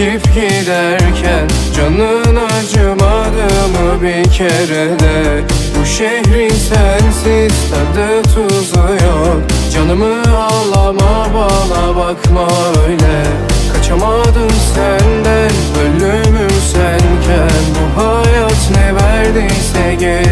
çekip giderken Canın acımadı mı bir kere de? Bu şehrin sensiz tadı tuzu yok. Canımı ağlama bana bakma öyle. Kaçamadım senden ölümüm senken Bu hayat ne verdiyse geri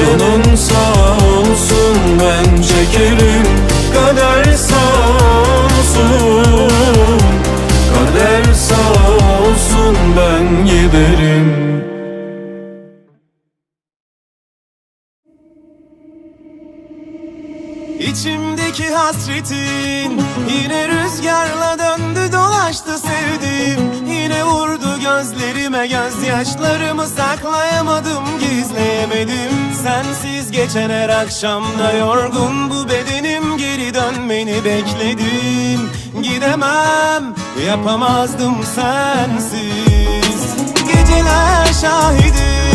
Canın sağ İçimdeki hasretin? Yine rüzgarla döndü dolaştı sevdim. Yine vurdu gözlerime gözyaşlarımı saklayamadım gizleyemedim. Sensiz geçen her akşamda yorgun bu bedenim Geri dönmeni bekledim. Gidemem yapamazdım sensiz. Geceler şahidim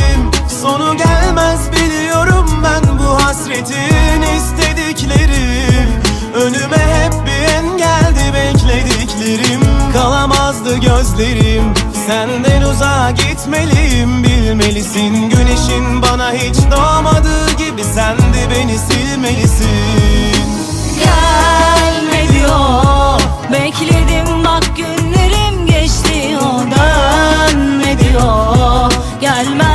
Sonu gelmez biliyorum ben bu hasretin istediklerim Önüme hep bir engeldi beklediklerim. Kalamazdı gözlerim. Senden uzağa gitmeliyim bilmelisin. Güneşin bana hiç doğmadığı gibi sen de beni silmelisin. Gelme diyor Bekledim bak günlerim geçti. O dönme diyor Gelmez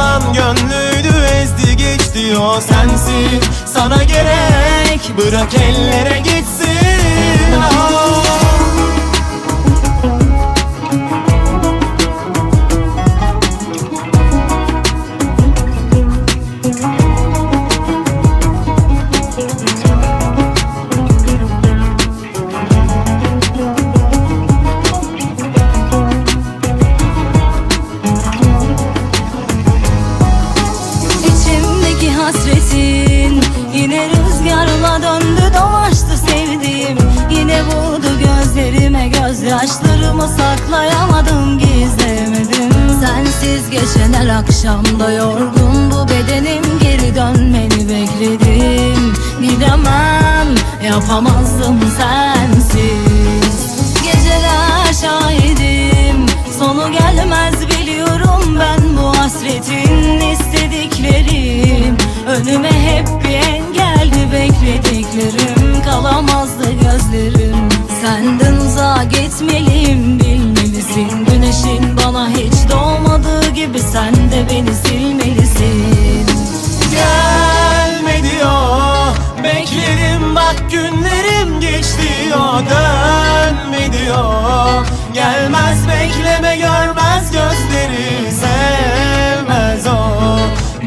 o sensin. Sana gerek bırak ellere gitsin. O gözyaşlarımı saklayamadım gizlemedim. Sensiz geçen her akşamda yorgun bu bedenim Geri dönmeni bekledim. Gidemem yapamazdım sensiz. Geceler şahidim Sonu gelmez biliyorum ben bu hasretin istediklerim. Önüme hep bir engeldi beklediklerim Kalamazdı gözlerim Senden uzağa gitmeliyim bilmelisin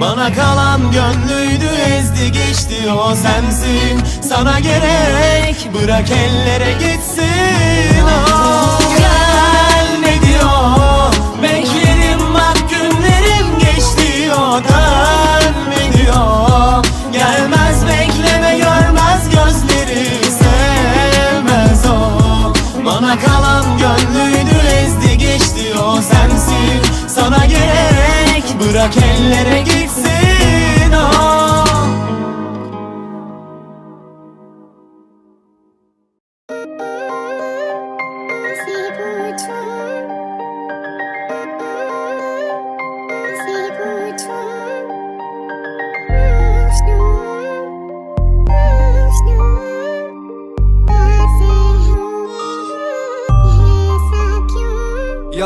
Bana kalan gönlüydü ezdi geçti o sensin. Sana gerek bırak ellere gitsin. O Gelme diyor Bekledim bak günlerim geçti diyor Dönme diyor Gelmez bekleme görmez gözleri Sevmez o. Bana kalan gönlüydü ezdi geçti o sensin. Sana gerek bırak ellere gitsin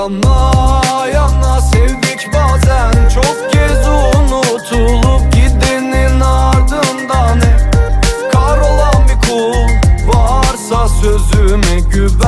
Yana yana sevdik bazen. Çok kez unutulup gidenin ardından hep Kahrolan bir kul varsa sözüme güven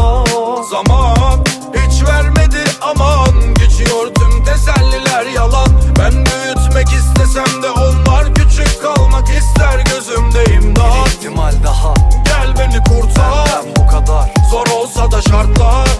Kartlar